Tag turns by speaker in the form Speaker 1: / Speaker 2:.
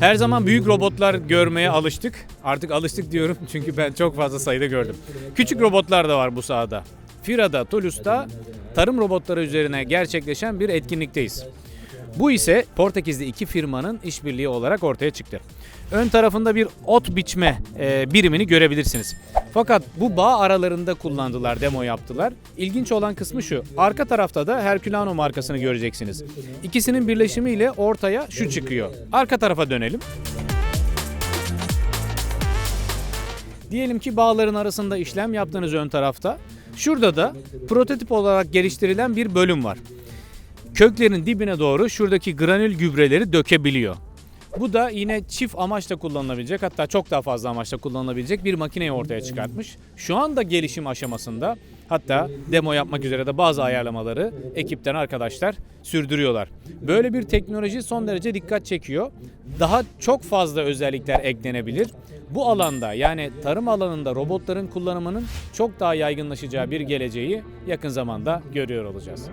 Speaker 1: Her zaman büyük robotlar görmeye alıştık. Artık alıştık diyorum çünkü ben çok fazla sayıda gördüm. Küçük robotlar da var bu sahada. Fira'da, Toulouse'da tarım robotları üzerine gerçekleşen bir etkinlikteyiz. Bu ise Portekizli iki firmanın işbirliği olarak ortaya çıktı. Ön tarafında bir ot biçme e, birimini görebilirsiniz. Fakat bu bağ aralarında kullandılar, demo yaptılar. İlginç olan kısmı şu. Arka tarafta da Herculano markasını göreceksiniz. İkisinin birleşimiyle ortaya şu çıkıyor. Arka tarafa dönelim. Diyelim ki bağların arasında işlem yaptığınız ön tarafta. Şurada da prototip olarak geliştirilen bir bölüm var. Köklerin dibine doğru şuradaki granül gübreleri dökebiliyor. Bu da yine çift amaçla kullanılabilecek hatta çok daha fazla amaçla kullanılabilecek bir makineyi ortaya çıkartmış. Şu anda gelişim aşamasında hatta demo yapmak üzere de bazı ayarlamaları ekipten arkadaşlar sürdürüyorlar. Böyle bir teknoloji son derece dikkat çekiyor. Daha çok fazla özellikler eklenebilir. Bu alanda yani tarım alanında robotların kullanımının çok daha yaygınlaşacağı bir geleceği yakın zamanda görüyor olacağız.